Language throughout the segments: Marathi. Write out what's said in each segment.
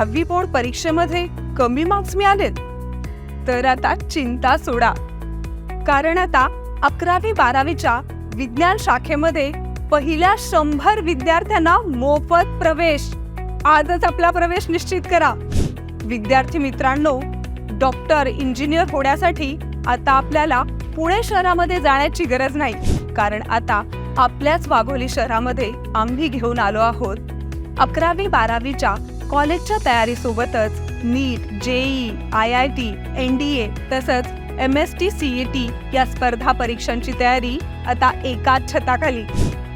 दहावी बोर्ड परीक्षेमध्ये कमी मार्क्स मिळालेत. तर आता चिंता सोडा. कारण आता अकरावी बारावीच्या विज्ञान शाखेमध्ये पहिल्या शंभर विद्यार्थ्यांना मोफत प्रवेश. आजच आपला प्रवेश निश्चित करा. विद्यार्थी मित्रांनो डॉक्टर इंजिनियर होण्यासाठी आता आपल्याला पुणे शहरामध्ये जाण्याची गरज नाही. कारण आता आपल्याच वाघोली शहरामध्ये आम्ही घेऊन आलो आहोत. अकरावी बारावीच्या कॉलेजच्या तयारीसोबतच NEET JEE I I T N D A तसंच M S T C E T या स्पर्धा परीक्षांची तयारी आता एकाच छताखाली.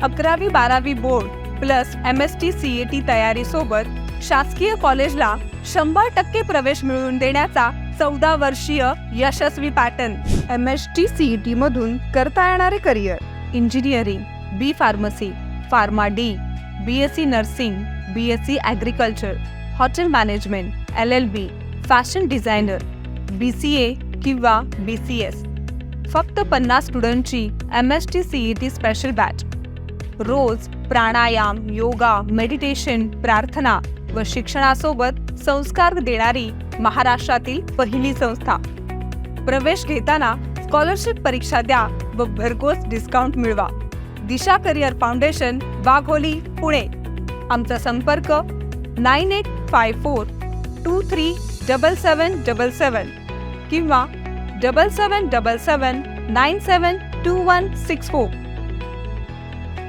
अकरावी बारावी board plus M S T C E T तयारीसोबत शासकीय कॉलेजला शंभर टक्के प्रवेश मिळवून देण्याचा चौदा वर्षीय यशस्वी pattern M S T C E T मधून करता येणारे career. Engineering B pharmacy pharma D. B S C nursing B S C agriculture hotel management L L B fashion designer B C A किंवा बी सी एस फक्त पन्नास स्टुडंटची M S T C E T special batch रोज प्राणायाम योगा मेडिटेशन प्रार्थना व शिक्षणासोबत संस्कार देणारी महाराष्ट्रातील पहिली संस्था. प्रवेश घेताना स्कॉलरशिप परीक्षा द्या व भरघोस डिस्काउंट मिळवा. Disha career foundation Wagholi Pune. आमचा संपर्क nine eight five four two three double seven double seven किंवा double seven double seven nine seven two one six four.